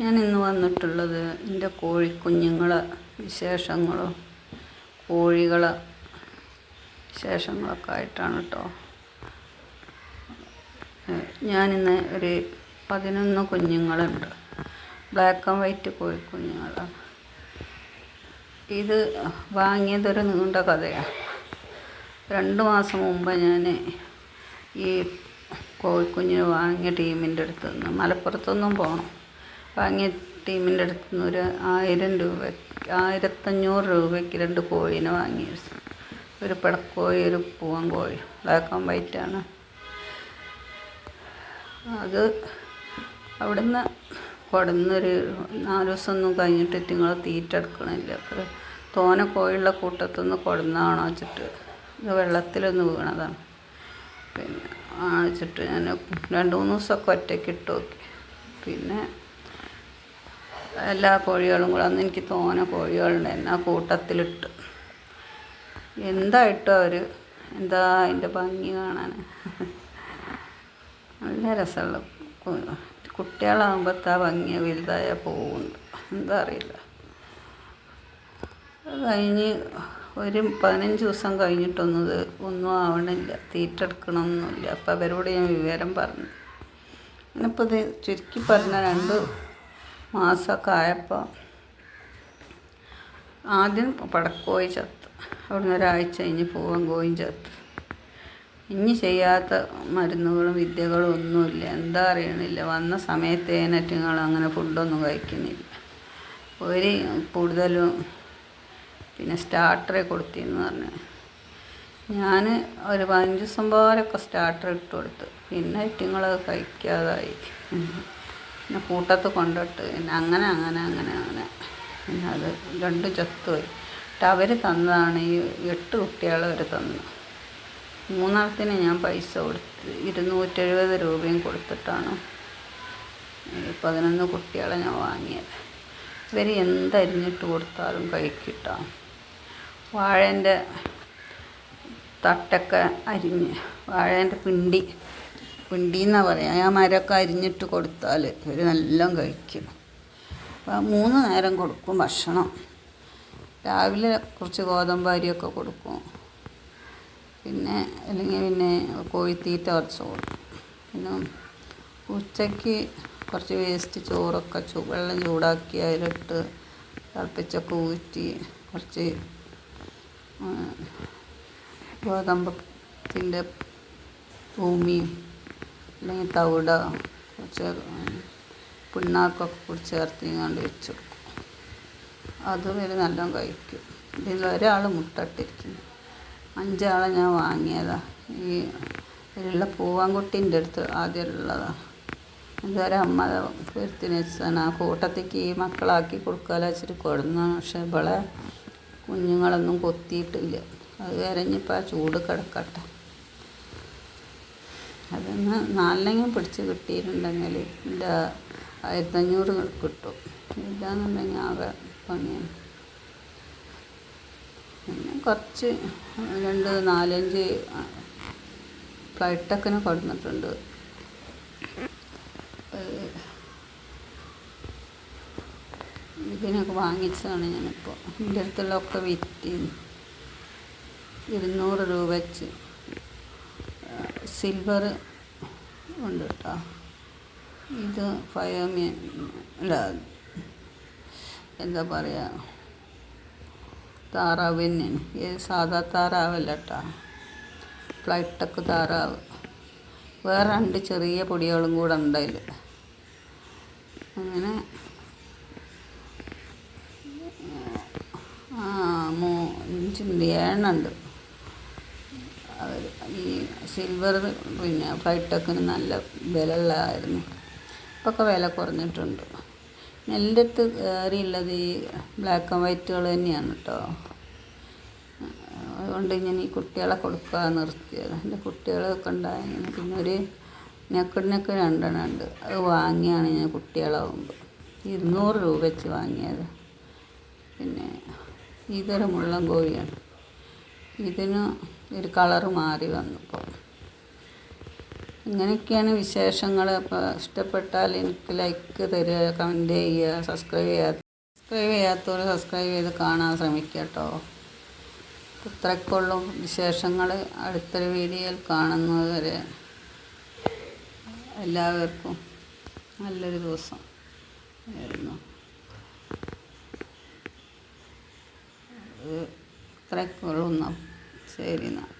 ഞാൻ ഇന്ന് വന്നിട്ടുള്ളത് എന്റെ കോഴിക്കുഞ്ഞുങ്ങളെ വിശേഷങ്ങളും കോഴികളെ വിശേഷങ്ങളൊക്കെ ആയിട്ടാണ് കേട്ടോ. ഞാനിന്ന് ഒരു പതിനൊന്ന് കുഞ്ഞുങ്ങളുണ്ട്. ബ്ലാക്ക് ആൻഡ് വൈറ്റ് കോഴിക്കുഞ്ഞുങ്ങളാണ് ഇത് വാങ്ങിയതൊരു നീണ്ട കഥയാണ് രണ്ട് മാസം മുമ്പ് ഞാൻ ഈ കോഴിക്കുഞ്ഞിനെ വാങ്ങിയ ടീമിന്റെ അടുത്ത് നിന്ന് മലപ്പുറത്തൊന്നും പോകണം. വാങ്ങിയ ടീമിന്റെ അടുത്ത് നിന്ന് ഒരു ആയിരം രൂപ ആയിരത്തഞ്ഞൂറ് രൂപയ്ക്ക് രണ്ട് കോഴീനെ വാങ്ങി ഒരു പിടക്കോഴി ഒരു പൂവൻ കോഴി. ബ്ലാക്ക് ആൻഡ് വൈറ്റാണ്. അത് അവിടുന്ന് കൊടുന്നൊരു നാല് ദിവസമൊന്നും കഴിഞ്ഞിട്ട് നിങ്ങൾ തീറ്റ എടുക്കണില്ല. അപ്പോൾ തോനെ കോഴിയുള്ള കൂട്ടത്തുനിന്ന് കൊടുന്നതാണോ വെച്ചിട്ട്. ഇത് വെള്ളത്തിലൊന്ന് വീണതാണ്. പിന്നെ വെച്ചിട്ട് ഞാൻ രണ്ട് മൂന്ന് ദിവസമൊക്കെ ഒറ്റയ്ക്ക് ഇട്ട് നോക്കി. പിന്നെ എല്ലാ കോഴികളും കൂടെ അന്ന് എനിക്ക് തോനെ കോഴികളുണ്ടായിരുന്നു ആ കൂട്ടത്തിലിട്ട്. എന്തായിട്ടും അവർ എന്താ അതിന്റെ ഭംഗി കാണാൻ നല്ല രസമുള്ള കുട്ടികളാകുമ്പോഴത്തെ ആ ഭംഗി വലുതായ പോകുന്നുണ്ട് എന്താ അറിയില്ല. കഴിഞ്ഞ് ഒരു പതിനഞ്ച് ദിവസം കഴിഞ്ഞിട്ടൊന്നും ഇത് ഒന്നും ആവണില്ല. തീറ്റ എടുക്കണമൊന്നുമില്ല അവരോട് ഞാൻ വിവരം പറഞ്ഞു. ഇന്നിപ്പോൾ ഇത് ചുരുക്കി പറഞ്ഞ രണ്ട് മാസമൊക്കെ ആയപ്പോൾ ആദ്യം പടക്കോയി ചത്ത്. അവിടുന്ന് ഒരാഴ്ച കഴിഞ്ഞ് പൂവൻ കോയും ചത്ത്. ഇനി ചെയ്യാത്ത മരുന്നുകളും വിദ്യകളും ഒന്നുമില്ല. എന്താ അറിയണില്ല. വന്ന സമയത്തേനറ്റുങ്ങൾ അങ്ങനെ ഫുഡൊന്നും കഴിക്കുന്നില്ല. ഒരു കൂടുതലും പിന്നെ സ്റ്റാർട്ടർ കൊടുത്തിന്ന് പറഞ്ഞു. ഞാൻ ഒരു പതിനഞ്ച് ദിവസം പോലൊക്കെ സ്റ്റാർട്ടർ ഇട്ട് കൊടുത്തു. പിന്നെ ഇറ്റിങ്ങളത് കഴിക്കാതായി. പിന്നെ കൂട്ടത്ത് കൊണ്ടിട്ട്. പിന്നെ അങ്ങനെ അങ്ങനെ അങ്ങനെ അങ്ങനെ. പിന്നെ അത് രണ്ട് ചത്തുപോയി. എന്നിട്ട് അവർ തന്നതാണ്. ഈ എട്ട് കുട്ടികളെ അവർ തന്നു. മൂന്നാളത്തിന് ഞാൻ പൈസ കൊടുത്ത് ഇരുന്നൂറ്റെഴുപത് രൂപയും കൊടുത്തിട്ടാണ് പതിനൊന്ന് കുട്ടികളെ ഞാൻ വാങ്ങിയത്. ഇവർ എന്തരിഞ്ഞിട്ട് കൊടുത്താലും കഴിക്കിട്ടോ. വാഴേന്റെ തട്ടൊക്കെ അരിഞ്ഞ് വാഴേന്റെ പിണ്ടി പിണ്ടി എന്നാണ് പറയുക ആ മരമൊക്കെ അരിഞ്ഞിട്ട് കൊടുത്താൽ ഇവർ നല്ലോണം കഴിക്കും. അപ്പം മൂന്ന് നേരം കൊടുക്കും ഭക്ഷണം. രാവിലെ കുറച്ച് ഗോതമ്പ് അരിയൊക്കെ കൊടുക്കും. പിന്നെ അല്ലെങ്കിൽ പിന്നെ കോഴിത്തീറ്റ കുറച്ച് കൊടുക്കും. പിന്നെ ഉച്ചയ്ക്ക് കുറച്ച് വേസ്റ്റ് ചോറൊക്കെ വെള്ളം ചൂടാക്കി അതിലിട്ട് തിളപ്പിച്ചൊക്കെ ഊറ്റി കുറച്ച് ഗോതമ്പത്തിന്റെ ഭൂമിയും അല്ലെങ്കിൽ തവിട കുറച്ച് പിണ്ണാക്കൊക്കെ കൂടി കൊണ്ട് വെച്ച് കൊടുക്കും അതും ഇവർ നല്ലോണം കഴിക്കും. ഇതിൽ ഒരാൾ മുട്ടട്ടിരിക്കുന്നു. അഞ്ചാളെ ഞാൻ വാങ്ങിയതാണ് ഈ ഇതിലുള്ള പൂവാൻകുട്ടീന്റെ അടുത്ത് ആദ്യമുള്ളതാണ് എന്തൊരു അമ്മ പെരുത്തിന് വെച്ചതാണ്. ആ കൂട്ടത്തേക്ക് ഈ മക്കളാക്കി കൊടുക്കാൻ വെച്ചിട്ട് കൊടുന്നു. പക്ഷെ ഇവളെ കുഞ്ഞുങ്ങളൊന്നും കൊത്തിയിട്ടില്ല. അത് കരഞ്ഞിപ്പോൾ ആ ചൂട് കിടക്കട്ടെ. അതൊന്ന് നാലിനെങ്കിലും പിടിച്ച് കിട്ടിയിട്ടുണ്ടെങ്കിൽ എന്റെ ആയിരത്തഞ്ഞൂറ് കിട്ടും. ഇല്ലാന്നുണ്ടെങ്കിൽ ആകെ പണിയാണ്. പിന്നെ കുറച്ച് രണ്ട് നാലഞ്ച് ഫ്ലൈറ്റൊക്കെ കൊടുന്നിട്ടുണ്ട്. ഇതിനൊക്കെ വാങ്ങിച്ചതാണ് ഞാനിപ്പോൾ എന്റെ അടുത്തുള്ളതൊക്കെ വിറ്റ്. ഇരുന്നൂറ് രൂപ വെച്ച്. സിൽവർ ഉണ്ട് കേട്ടോ. ഇത് ഫയോമി അല്ല എന്താ പറയുക താറാവ് തന്നെയാണ് ഏത് സാധാ താറാവല്ല കേട്ടോ. ഫ്ലൈറ്റക്ക് താറാവ്. വേറെ രണ്ട് ചെറിയ പൊടികളും കൂടെ ഉണ്ട് അതിൽ അങ്ങനെ മൂ അഞ്ചുണ്ട് ഏഴുണ്ട് അവർ ഈ സിൽവർ പിന്നെ ഫ്ലൈറ്റൊക്കിന് നല്ല വില ഉള്ളതായിരുന്നു ഇപ്പൊക്കെ വില കുറഞ്ഞിട്ടുണ്ട്. എന്റെ അടുത്ത് കയറിയുള്ളത് ഈ ബ്ലാക്ക് ആൻഡ് വൈറ്റുകൾ തന്നെയാണ് കേട്ടോ അതുകൊണ്ട് ഞാൻ ഈ കുട്ടികളെ കൊടുക്കുക നിർത്തിയത്. എന്റെ കുട്ടികളൊക്കെ ഉണ്ടായിരുന്നു. പിന്നെ ഒരു നെക്കിടിനൊക്കെ രണ്ടെണ്ണം ഉണ്ട്. അത് വാങ്ങിയാണ് ഞാൻ കുട്ടികളാവുമ്പോൾ ഇരുന്നൂറ് രൂപ വെച്ച് വാങ്ങിയത്. പിന്നെ ഇതൊരു മുള്ളൻ കോഴിയാണ്. ഇതിന് ഒരു കളറ് മാറി വന്നപ്പോൾ. ഇങ്ങനെയൊക്കെയാണ് വിശേഷങ്ങൾ. അപ്പോൾ ഇഷ്ടപ്പെട്ടാൽ എനിക്ക് ലൈക്ക് തരിക കമന്റ് ചെയ്യുക സബ്സ്ക്രൈബ് ചെയ്യാ സബ്സ്ക്രൈബ് ചെയ്യാത്തവർ സബ്സ്ക്രൈബ് ചെയ്ത് കാണാൻ ശ്രമിക്കുക കേട്ടോ ഇത്രയ്ക്കുള്ളൂ വിശേഷങ്ങൾ. അടുത്തൊരു വീഡിയോയിൽ കാണുന്നത് വരെ എല്ലാവർക്കും നല്ലൊരു ദിവസം ആയിരുന്നു. ഇത്രയ്ക്കുള്ളൂ എന്നാൽ ശരി എന്നാൽ